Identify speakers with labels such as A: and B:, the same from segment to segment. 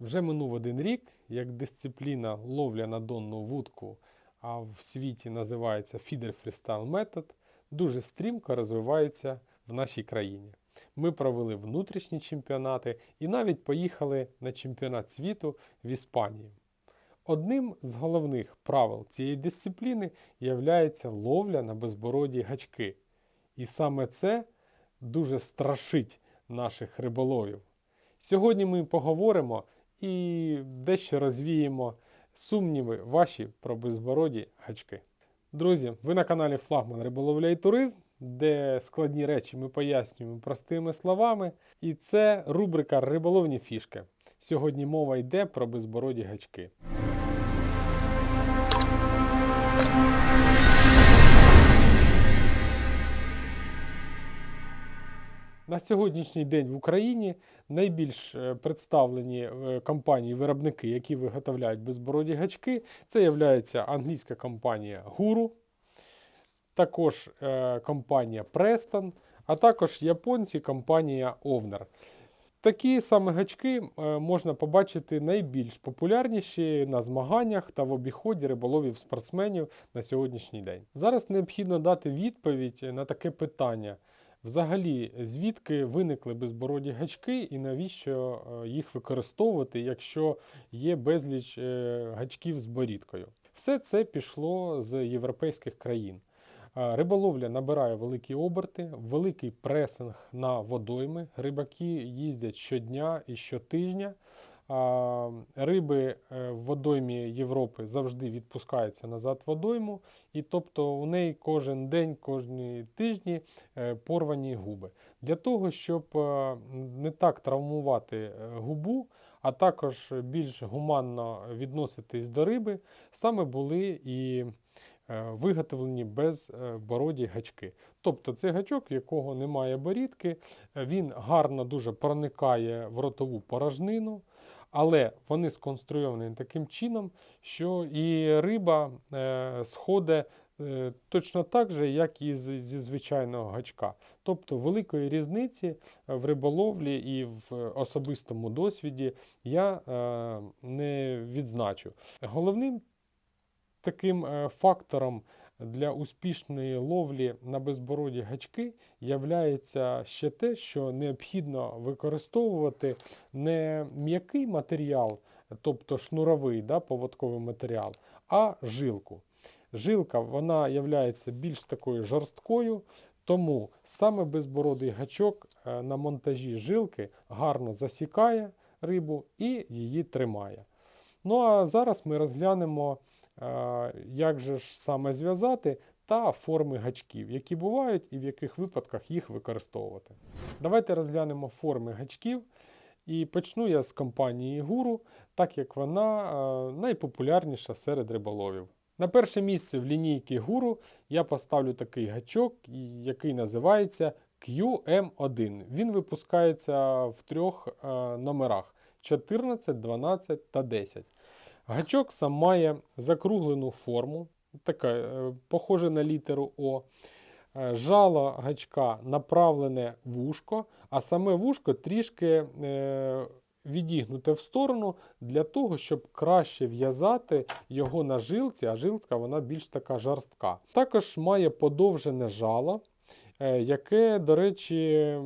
A: Вже минув один рік, як дисципліна ловля на донну вудку, а в світі називається Feeder Freestyle Method, дуже стрімко розвивається в нашій країні. Ми провели внутрішні чемпіонати і навіть поїхали на чемпіонат світу в Іспанію. Одним з головних правил цієї дисципліни є ловля на безбороді гачки. І саме це дуже страшить наших риболовів. Сьогодні ми поговоримо і дещо розвіємо сумніви ваші про безбороді гачки. Друзі, ви на каналі Флагман Риболовля і Туризм, де складні речі ми пояснюємо простими словами. І це рубрика Риболовні фішки. Сьогодні мова йде про безбороді гачки. На сьогоднішній день в Україні найбільш е, представлені е, компанії-виробники, які виготовляють безбороді гачки, це є англійська компанія Guru, також е, компанія Preston, а також японці компанія Ovner. Такі саме гачки можна побачити найбільш популярніші на змаганнях та в обіході риболовів спортсменів на сьогоднішній день. Зараз необхідно дати відповідь на таке питання. Взагалі, звідки виникли безбороді гачки і навіщо е, їх використовувати, якщо є безліч е, гачків з борідкою? Все це пішло з європейських країн. Е, риболовля набирає великі оберти, великий пресинг на водойми. Рибаки їздять щодня і щотижня. Риби е, в водоймі Європи завжди відпускаються назад в водойму, і тобто у неї кожен день, кожні тижні е, порвані губи. Для того, щоб е, не так травмувати губу, а також більш гуманно відноситись до риби, саме були і виготовлені без бороді гачки. Тобто цей гачок, в якого немає борідки, він гарно дуже проникає в ротову порожнину. Але вони сконструйовані таким чином, що і риба е, сходить е, точно так же, як і зі звичайного гачка. Тобто великої різниці в риболовлі і в особистому досвіді я е, не відзначу. Головним таким е, фактором для успішної ловлі на безбороді гачки являється ще те, що необхідно використовувати не м'який матеріал, тобто шнуровий да, поводковий матеріал, а жилку. Жилка вона є більш такою жорсткою, тому саме безбородий гачок е, на монтажі жилки гарно засікає рибу і її тримає. Ну а зараз ми розглянемо як же ж саме зв'язати та форми гачків, які бувають і в яких випадках їх використовувати. Давайте розглянемо форми гачків. І почну я з компанії Guru, так як вона найпопулярніша серед риболовів. На перше місце в лінійці Guru я поставлю такий гачок, який називається QM1. Він випускається в трьох номерах 14, 12 та 10. Гачок сам має закруглену форму, така, е, похоже на літеру О. Е, жало гачка направлене вушко, а саме вушко трішки е, відігнуте в сторону для того, щоб краще в'язати його на жилці, а жилка вона більш така жорстка. Також має подовжене жало. Яке, до речі,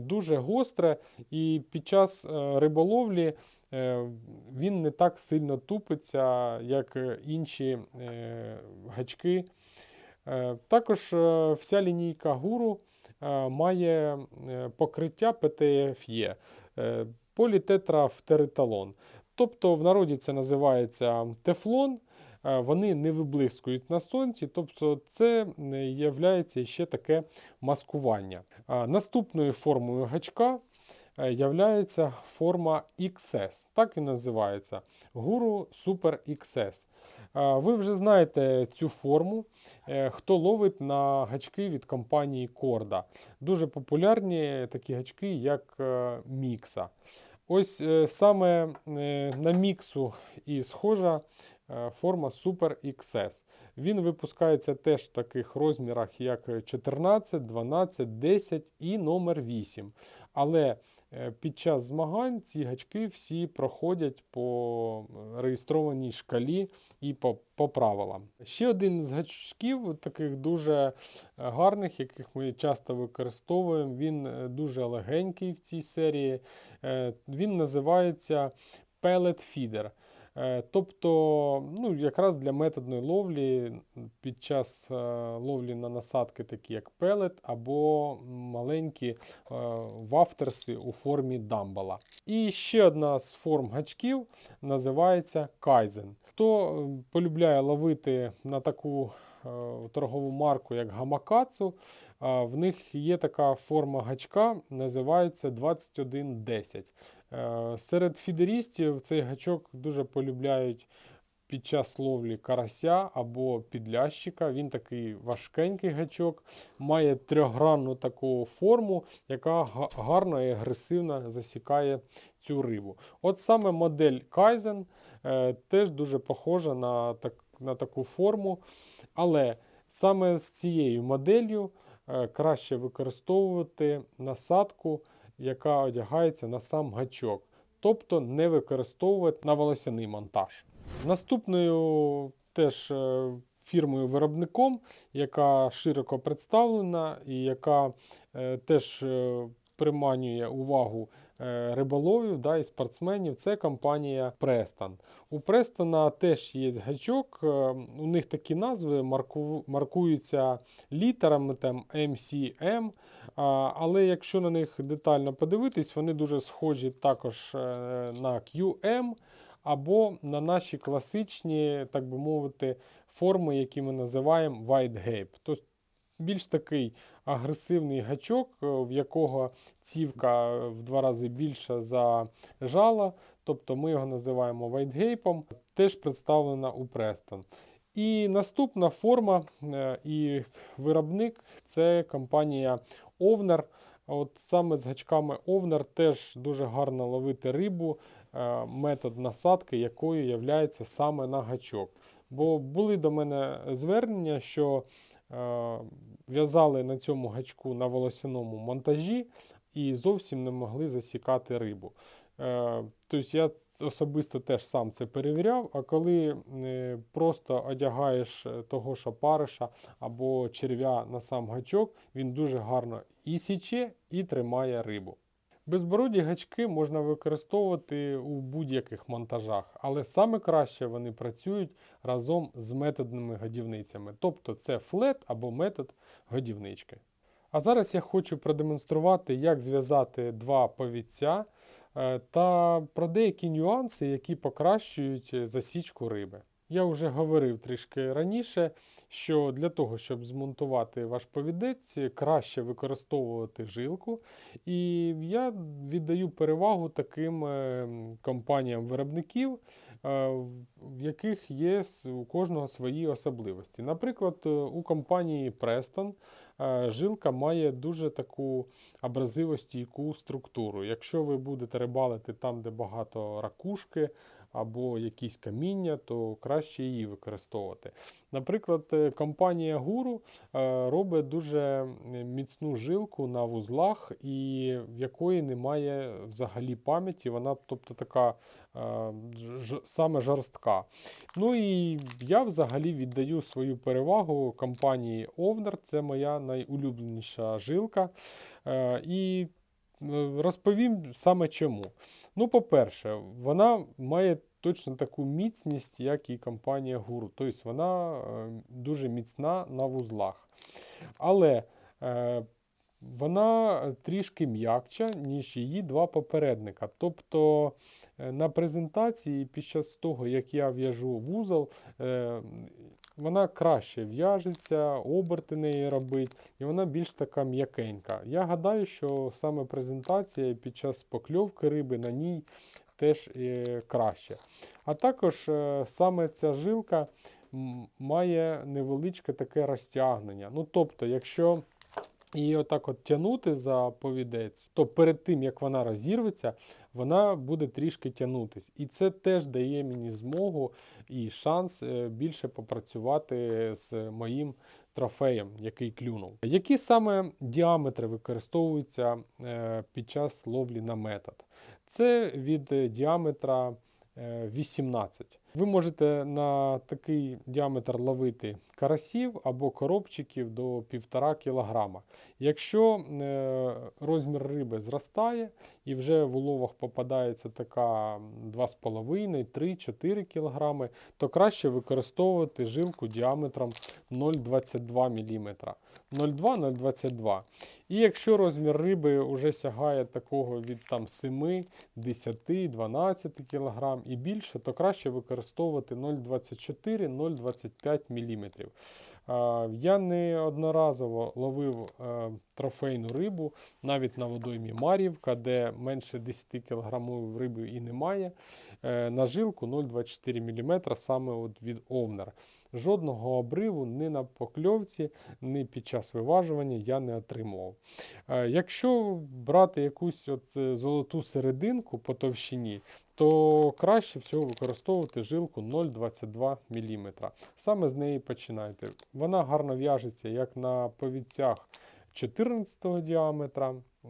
A: дуже гостре, і під час риболовлі він не так сильно тупиться, як інші е, гачки. Е, також вся лінійка гуру має покриття PTFE політетрафтериталон. Тобто в народі це називається тефлон. Вони не виблискують на сонці, тобто це є ще таке маскування. Наступною формою гачка Е, являється форма XS. Так і називається Guru Super XS. Е, ви вже знаєте цю форму, е, хто ловить на гачки від компанії Корда. Дуже популярні такі гачки, як Мікса. Ось саме на міксу і схожа форма Super XS. Він випускається теж в таких розмірах, як 14, 12, 10 і номер 8. Але е, під час змагань ці гачки всі проходять по е, реєстрованій шкалі і по, по правилам. Ще один з гачків, таких дуже е, гарних, яких ми часто використовуємо. Він е, дуже легенький в цій серії. Е, Він називається Pellet Feeder. Е, Тобто, ну, якраз для методної ловлі під час е, ловлі на насадки, такі як пелет, або маленькі е, вафтерси у формі дамбала. І ще одна з форм гачків називається кайзен. Хто полюбляє ловити на таку торгову марку, як гамакацу, в них є така форма гачка, називається 2110. Е, Серед фідерістів цей гачок дуже полюбляють під час ловлі карася або підлящика. Він такий важкенький гачок, має трьохгранну таку форму, яка га- гарно і агресивно засікає цю рибу. От саме модель е, теж дуже похожа на, так, на таку форму, але саме з цією моделлю е, краще використовувати насадку, яка одягається на сам гачок, тобто не використовувати на волосяний монтаж. Наступною теж е, фірмою-виробником, яка широко представлена і яка е, теж е, приманює увагу риболовів да, і спортсменів, це компанія Preston. У Престона теж є гачок, е, у них такі назви марку- маркуються літерами там MCM, але якщо на них детально подивитись, вони дуже схожі також е, на QM або на наші класичні, так би мовити, форми, які ми називаємо white gape. Більш такий агресивний гачок, е, в якого цівка в два рази більша за жало, тобто ми його називаємо white теж представлена у Preston. І наступна форма е, і виробник це компанія Овнер. От саме з гачками Овнер теж дуже гарно ловити рибу, е, метод насадки якою є саме на гачок. Бо були до мене звернення, що е, в'язали на цьому гачку на волосяному монтажі і зовсім не могли засікати рибу. Е, Тобто я особисто теж сам це перевіряв, а коли е, просто одягаєш е, того ж опариша або черв'я на сам гачок, він дуже гарно і січе, і тримає рибу. Безбороді гачки можна використовувати у будь-яких монтажах, але саме краще вони працюють разом з методними годівницями, тобто це флет або метод годівнички. А зараз я хочу продемонструвати, як зв'язати два повідця е, та про деякі нюанси, які покращують е, засічку риби. Я вже говорив трішки раніше, що для того, щоб змонтувати ваш повідець, краще використовувати жилку. І я віддаю перевагу таким е, компаніям виробників, е, в яких є у кожного свої особливості. Наприклад, е, у компанії Preston жилка має дуже таку абразивостійку структуру. Якщо ви будете рибалити там, де багато ракушки, або якісь каміння, то краще її використовувати. Наприклад, е, компанія Guru е, робить дуже міцну жилку на вузлах, і в якої немає взагалі пам'яті, вона тобто така е, ж, саме жорстка. Ну і я взагалі віддаю свою перевагу компанії Овнер, це моя найулюбленіша жилка. І розповім саме чому. Ну, по-перше, вона має точно таку міцність, як і компанія Guru. Тобто вона е, дуже міцна на вузлах. Але е, вона трішки м'якча, ніж її два попередника. Тобто е, на презентації під час того, як я в'яжу вузол, е, вона краще в'яжеться, оберти неї робить, і вона більш така м'якенька. Я гадаю, що саме презентація під час покльовки риби на ній теж е, краще. А також е, саме ця жилка має невеличке таке розтягнення. Ну, тобто, якщо її отак от тягнути за повідець, то перед тим, як вона розірветься, вона буде трішки тягнутись. І це теж дає мені змогу і шанс е, більше попрацювати з моїм трофеєм, який клюнув. Які саме діаметри використовуються е, під час ловлі на метод? Це від е, діаметра е, 18. Ви можете на такий діаметр ловити карасів або коробчиків до 1,5 кг. Якщо е, розмір риби зростає і вже в уловах попадається така 2,5, 3, 4 кг, то краще використовувати жилку діаметром 0,22 мм. 0,2-0,22. І якщо розмір риби вже сягає такого від там, 7, 10, 12 кг і більше, то краще використовувати 0,24-0,25 мм. Я неодноразово ловив е, трофейну рибу навіть на водоймі Мар'ївка, де менше 10 кг риби і немає. е, На жилку 0,24 мм саме от від овнер. Жодного обриву ні на покльовці, ні під час виважування я не отримував. Е, Якщо брати якусь от золоту серединку по товщині, то краще всього використовувати жилку 0,22 мм. Саме з неї починайте. Вона гарно в'яжеться як на повідцях 14 діаметра, е,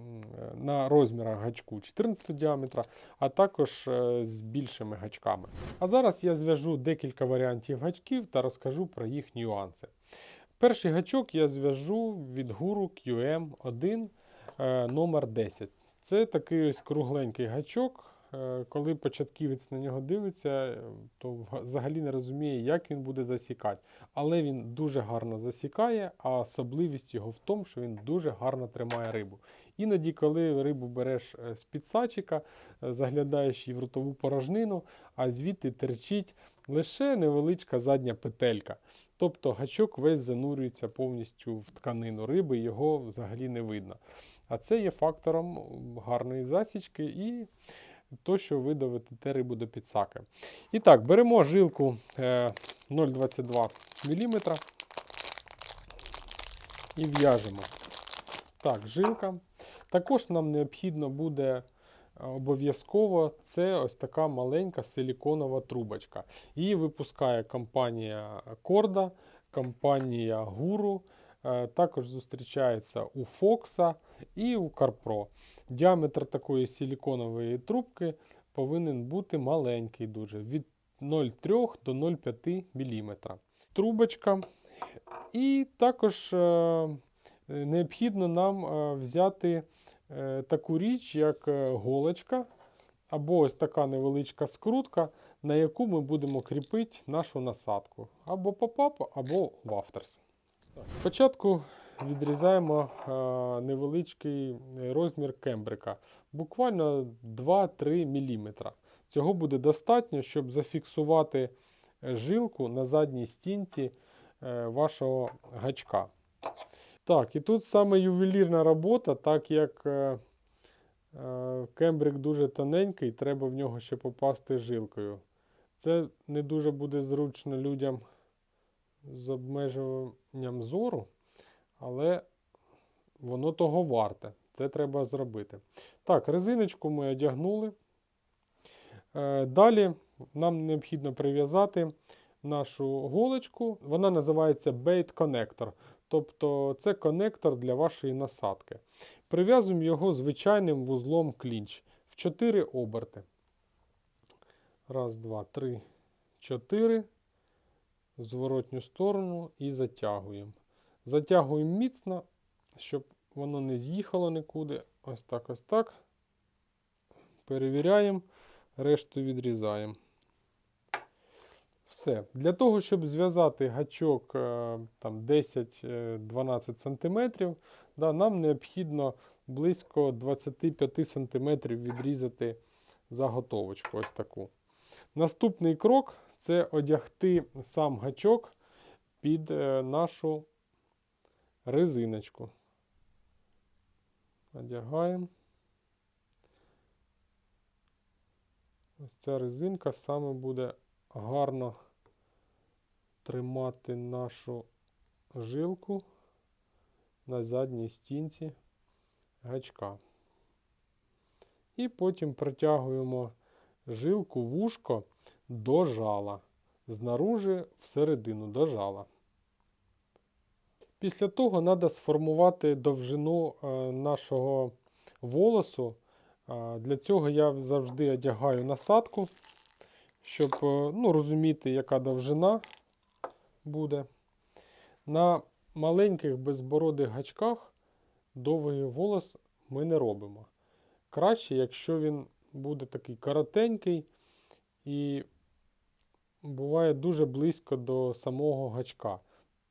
A: на розмірах гачку 14 діаметра, а також е, з більшими гачками. А зараз я зв'яжу декілька варіантів гачків та розкажу про їх нюанси. Перший гачок я зв'яжу від гуру QM1 е, номер 10. Це такий ось кругленький гачок. Е, Коли початківець на нього дивиться, е, то взагалі не розуміє, як він буде засікати. Але він дуже гарно засікає, а особливість його в тому, що він дуже гарно тримає рибу. Іноді, коли рибу береш е, з підсачика, е, заглядаєш її в ротову порожнину, а звідти терчить лише невеличка задня петелька. Тобто гачок весь занурюється повністю в тканину риби, його взагалі не видно. А це є фактором гарної засічки і то, що ви доведете рибу до підсаки. І так, беремо жилку е, 0,22 мм і в'яжемо. Так, жилка. Також нам необхідно буде е, обов'язково це ось така маленька силіконова трубочка. Її випускає компанія Корда, компанія Guru. Е, Також зустрічається у Fox і у CarPro. Діаметр такої силіконової трубки повинен бути маленький дуже від 0,3 до 0,5 мм. Трубочка. І також е, необхідно нам е, взяти таку річ, як голочка, або ось така невеличка скрутка, на яку ми будемо кріпити нашу насадку. Або попап, або вафтерс. Спочатку відрізаємо е, невеличкий розмір кембрика, буквально 2-3 мм. Цього буде достатньо, щоб зафіксувати е, жилку на задній стінці е, вашого гачка. Так, і тут саме ювелірна робота, так як е, е, кембрик дуже тоненький, треба в нього ще попасти жилкою. Це не дуже буде зручно людям з обмежуванням зору, але воно того варте. Це треба зробити. Так, резиночку ми одягнули. Е, Далі нам необхідно прив'язати нашу голочку. Вона називається Bait Connector. Тобто це конектор для вашої насадки. Прив'язуємо його звичайним вузлом клінч в 4 оберти. Раз, два, три, чотири. В зворотню сторону і затягуємо. Затягуємо міцно, щоб воно не з'їхало нікуди. Ось так, ось так. Перевіряємо, решту відрізаємо. Все. Для того, щоб зв'язати гачок е, 10-12 см, да, нам необхідно близько 25 см відрізати заготовочку. Ось таку. Наступний крок це одягти сам гачок під е, нашу резиночку. Одягаємо. Ось ця резинка саме буде гарно тримати нашу жилку на задній стінці гачка. І потім протягуємо жилку вушко до жала. Знаружи всередину до жала. Після того треба сформувати довжину е, нашого волосу. Е, Для цього я завжди одягаю насадку, щоб е, ну, розуміти, яка довжина буде. На маленьких безбородих гачках довгий волос ми не робимо. Краще, якщо він буде такий коротенький і буває дуже близько до самого гачка.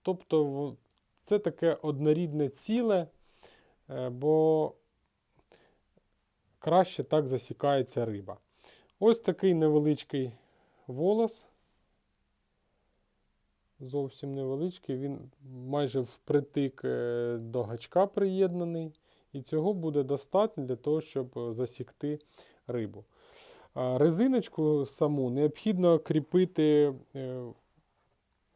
A: Тобто це таке однорідне ціле, е, бо краще так засікається риба. Ось такий невеличкий волос. Зовсім невеличкий, він майже впритик е, до гачка приєднаний. І цього буде достатньо для того, щоб е, засікти рибу. Резиночку саму необхідно кріпити е,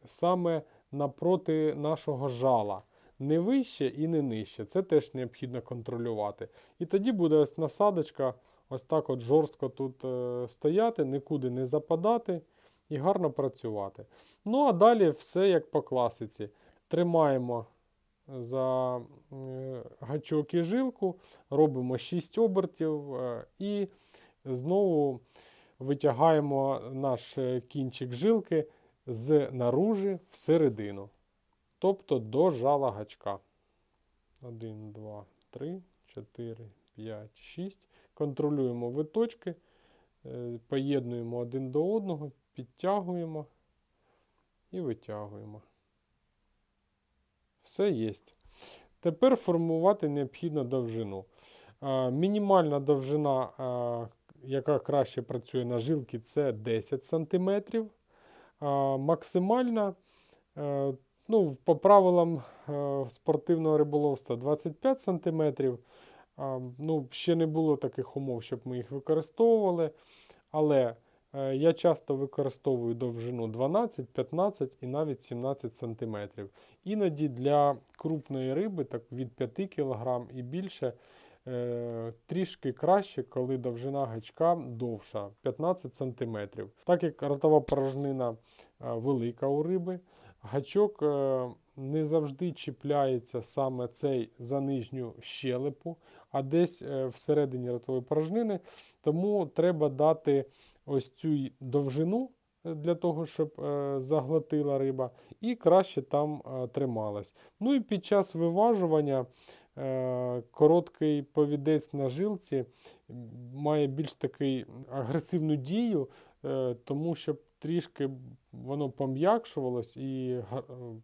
A: саме напроти нашого жала. Не вище і не нижче. Це теж необхідно контролювати. І тоді буде ось насадочка ось так от жорстко тут е, стояти, нікуди не западати і гарно працювати. Ну а далі все як по класиці. Тримаємо за е, гачок і жилку, робимо 6 обертів і знову витягаємо наш е, кінчик жилки з наружі всередину. Тобто до жала гачка. 1, 2, 3, 4, 5, 6. Контролюємо виточки, е, поєднуємо один до одного, підтягуємо і витягуємо. Все є. Тепер формувати необхідно довжину. Мінімальна довжина, яка краще працює на жилки, це 10 см. Максимальна, е, ну, по правилам е, спортивного риболовства 25 см. Ну, ще не було таких умов, щоб ми їх використовували. Але е, я часто використовую довжину 12, 15 і навіть 17 см. Іноді для крупної риби, так від 5 кг і більше, трішки краще, коли довжина гачка довша 15 см. Так як ротова порожнина е, велика у риби, гачок е, не завжди чіпляється саме цей за нижню щелепу, а десь е, всередині ротової порожнини. Тому треба дати ось цю довжину е, для того, щоб е, заглотила риба, і краще там е, трималась. Ну і під час виважування е, короткий повідець на жилці має більш такий агресивну дію, е, тому щоб трішки воно пом'якшувалось і е,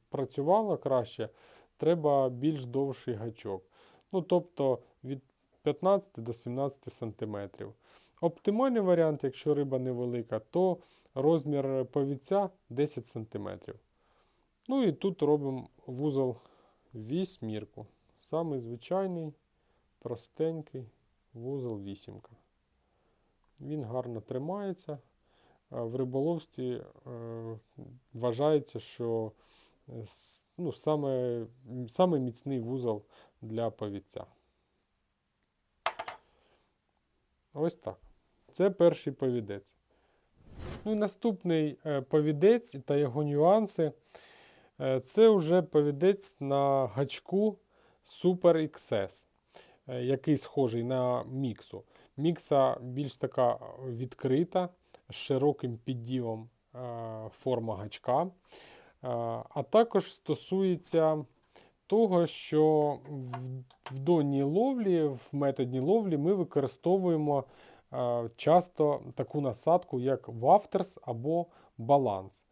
A: працювало краще, треба більш довший гачок. Ну, тобто від 15 до 17 см. Оптимальний варіант, якщо риба невелика, то розмір повідця 10 см. Ну і тут робимо вузол вісьмірку. Самий звичайний, простенький вузол вісімка. Він гарно тримається. В риболовстві е, вважається, що е, ну, саме, саме міцний вузол для повідця. Ось так. Це перший повідець. Ну і наступний е, повідець та його нюанси. Це вже повідець на гачку Super XS, е, який схожий на міксу. Мікса більш така відкрита, з широким піддівом е, форма гачка. Е, А також стосується того, що в, донній ловлі, в методній ловлі ми використовуємо часто таку насадку, як вафтерс або баланс.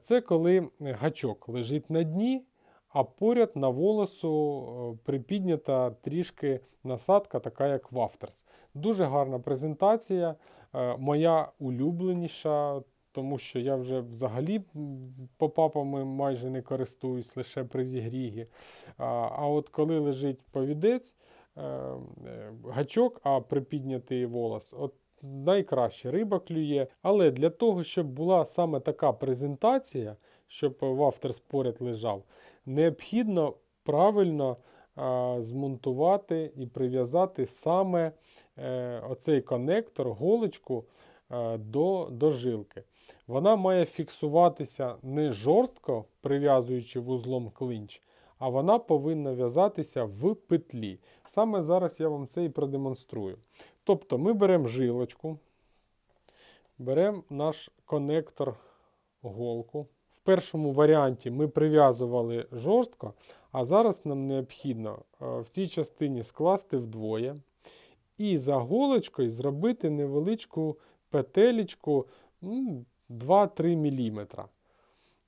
A: Це коли гачок лежить на дні, а поряд на волосу е, припіднята трішки насадка, така як вафтерс. Дуже гарна презентація, е, моя улюбленіша, тому що я вже взагалі попапами майже не користуюсь лише при зігрігі. А, от коли лежить повідець, е, гачок, а припіднятий волос, от найкраще риба клює. Але для того, щоб була саме така презентація, щоб вафтерс поряд лежав, необхідно правильно змонтувати і прив'язати саме е, оцей конектор, голочку е, до, до жилки. Вона має фіксуватися не жорстко, прив'язуючи вузлом клинч, а вона повинна в'язатися в петлі. Саме зараз я вам це і продемонструю. Тобто ми беремо жилочку, беремо наш конектор голку. Першому варіанті ми прив'язували жорстко, а зараз нам необхідно е, в цій частині скласти вдвоє і за голочкою зробити невеличку петелечку ну, 2-3 мм.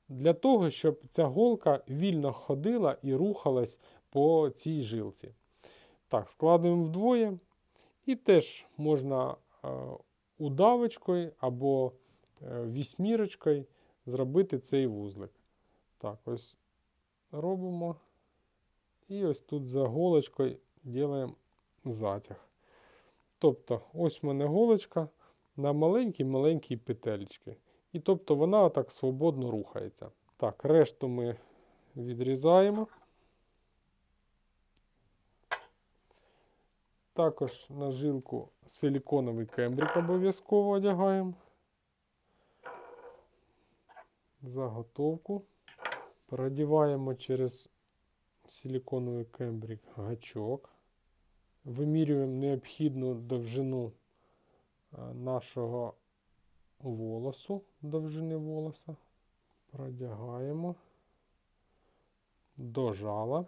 A: Для того, щоб ця голка вільно ходила і рухалась по цій жилці. Так, складуємо вдвоє. І теж можна е, удавочкою або е, вісьмірочкою зробити цей вузлик. Так, ось робимо. І ось тут за голочкою робимо затяг. Тобто, ось в мене голочка на маленькій-маленькій петелечці. І тобто вона так свободно рухається. Так, решту ми відрізаємо. Також на жилку силіконовий кембрик обов'язково одягаємо. Заготовку. Продіваємо через силіконовий кембрик гачок. Вимірюємо необхідну довжину е, нашого волосу, довжини волоса. Продягаємо до жала.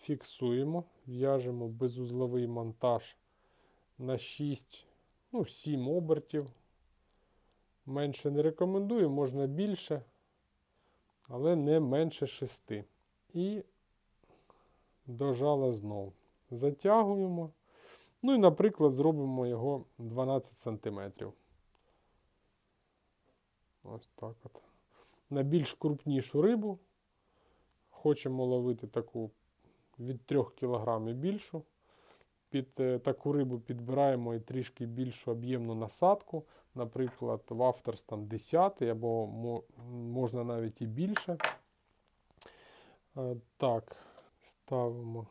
A: Фіксуємо, в'яжемо безузловий монтаж на 6, ну, 7 обертів. Менше не рекомендую, можна більше, але не менше 6. І до жала знову. Затягуємо. Ну і, наприклад, зробимо його 12 см. Ось так от. На більш крупнішу рибу. Хочемо ловити таку від 3 кг і більшу. Під е, таку рибу підбираємо і трішки більшу об'ємну насадку. Наприклад, вафтерс там 10 або можна навіть і більше. Е, так, ставимо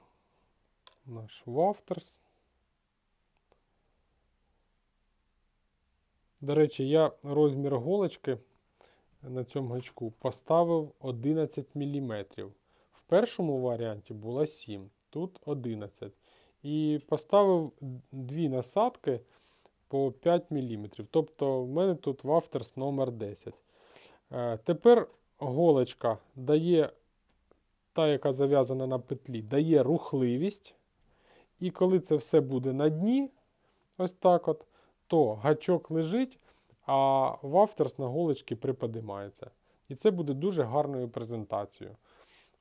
A: наш вафтерс. До речі, я розмір голочки на цьому гачку поставив 11 мм. В першому варіанті було 7, тут 11. І поставив дві насадки по 5 мм. Тобто в мене тут вафтерс номер 10. Е, Тепер голочка дає, та, яка зав'язана на петлі, дає рухливість. І коли це все буде на дні, ось так от, то гачок лежить, а вафтерс на голочці приподимається. І це буде дуже гарною презентацією.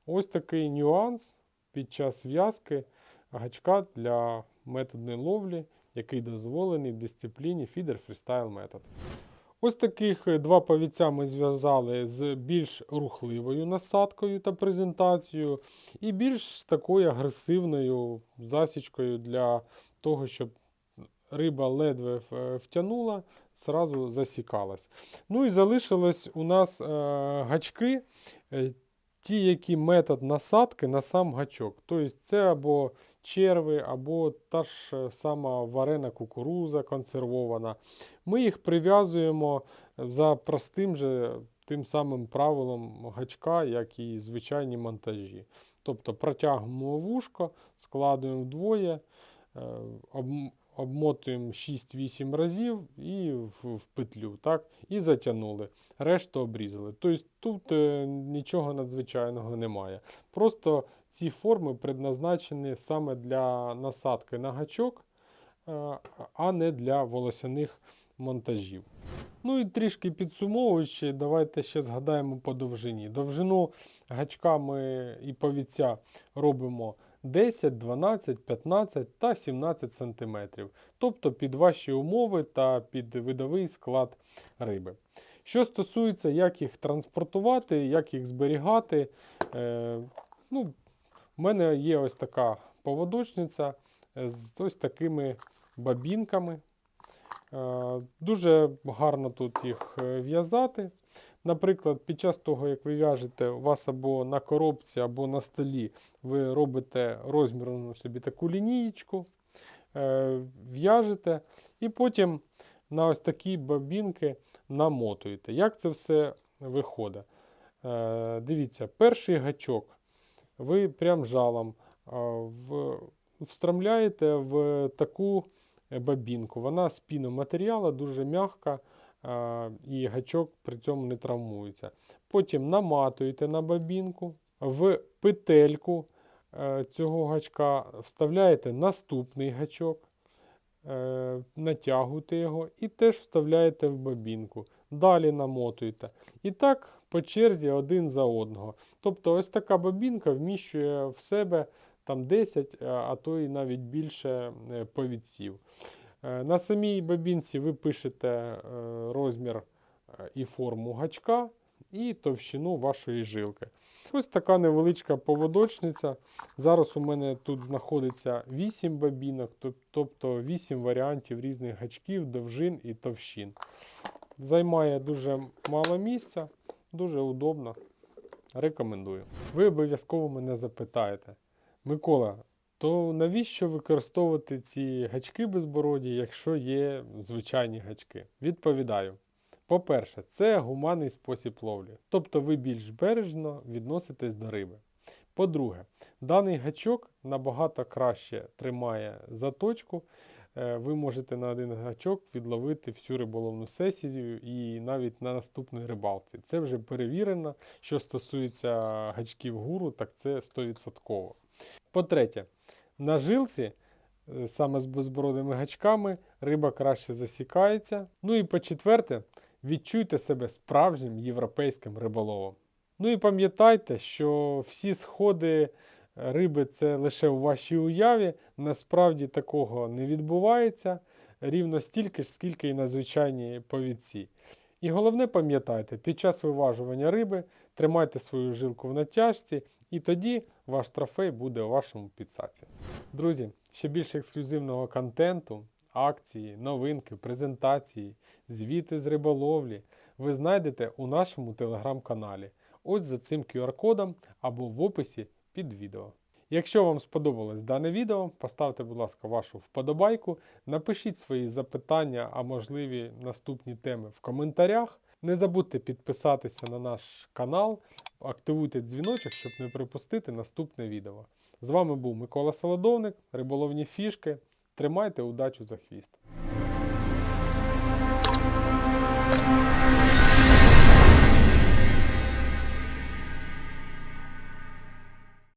A: Ось такий нюанс під час в'язки гачка для методної ловлі, який дозволений в дисципліні Feeder Freestyle Method. Ось таких е, два повіця ми зв'язали з більш рухливою насадкою та презентацією, і більш з такою агресивною засічкою для того, щоб риба ледве втягнула, зразу засікалась. Ну і залишилось у нас е, гачки, е, ті, які метод насадки на сам гачок. Тобто це або черви, або та ж е, сама варена кукуруза консервована. Ми їх прив'язуємо за простим же тим самим правилом гачка, як і звичайні монтажі. Тобто протягуємо вушко, складуємо вдвоє, е, обмотуємо 6-8 разів і в, в петлю, так, і затягнули. Решту обрізали. Тобто тут е, нічого надзвичайного немає. Просто ці форми предназначені саме для насадки на гачок, е, а не для волосяних монтажів. Ну і трішки підсумовуючи, давайте ще згадаємо по довжині. Довжину гачка ми і повіця робимо 10, 12, 15 та 17 см. Тобто під ваші умови та під видовий склад риби. Що стосується, як їх транспортувати, як їх зберігати, е, ну, в мене є ось така поводочниця з ось такими бабінками. Е, Дуже гарно тут їх е, в'язати. Наприклад, під час того, як ви в'яжете, у вас або на коробці, або на столі ви робите розмірну собі таку лінієчку, е, в'яжете, і потім на ось такі бобінки намотуєте. Як це все виходить? Е, Дивіться, перший гачок ви прям жалом встромляєте в таку бабінку. Вона з піноматеріалу, дуже м'яка, і гачок при цьому не травмується. Потім наматуєте на бабінку, в петельку е, цього гачка вставляєте наступний гачок, е, натягуєте його і теж вставляєте в бабінку. Далі намотуєте. І так по черзі один за одного. Тобто ось така бабінка вміщує в себе там 10, а- а то і навіть більше е, повідців. Е, На самій бабінці ви пишете е, розмір е, і форму гачка, і товщину вашої жилки. Ось така невеличка поводочниця. Зараз у мене тут знаходиться 8 бабінок, тобто 8 варіантів різних гачків, довжин і товщин. Займає дуже мало місця, дуже удобно. Рекомендую. Ви обов'язково мене запитаєте, Микола, то навіщо використовувати ці гачки безбороді, якщо є звичайні гачки? Відповідаю. По-перше, це гуманний спосіб ловлі, тобто ви більш бережно відноситесь до риби. По-друге, даний гачок набагато краще тримає заточку. Е, Ви можете на один гачок відловити всю риболовну сесію і навіть на наступній рибалці. Це вже перевірено. Що стосується гачків гуру, так це 100%. По-третє, на жилці е, саме з безбородими гачками риба краще засікається. Ну і по-четверте, відчуйте себе справжнім європейським риболовом. Ну і пам'ятайте, що всі сходи риби це лише у вашій уяві. Насправді такого не відбувається рівно стільки ж, скільки і на звичайній повідці. І головне пам'ятайте, під час виважування риби тримайте свою жилку в натяжці, і тоді ваш трофей буде у вашому підсаці. Друзі, ще більше ексклюзивного контенту, акції, новинки, презентації, звіти з риболовлі ви знайдете у нашому телеграм-каналі. Ось за цим QR-кодом або в описі під відео. Якщо вам сподобалось дане відео, поставте, будь ласка, вашу вподобайку, напишіть свої запитання, а можливі наступні теми в коментарях. Не забудьте підписатися на наш канал, активуйте дзвіночок, щоб не пропустити наступне відео. З вами був Микола Солодовник, риболовні фішки. Тримайте удачу за хвіст.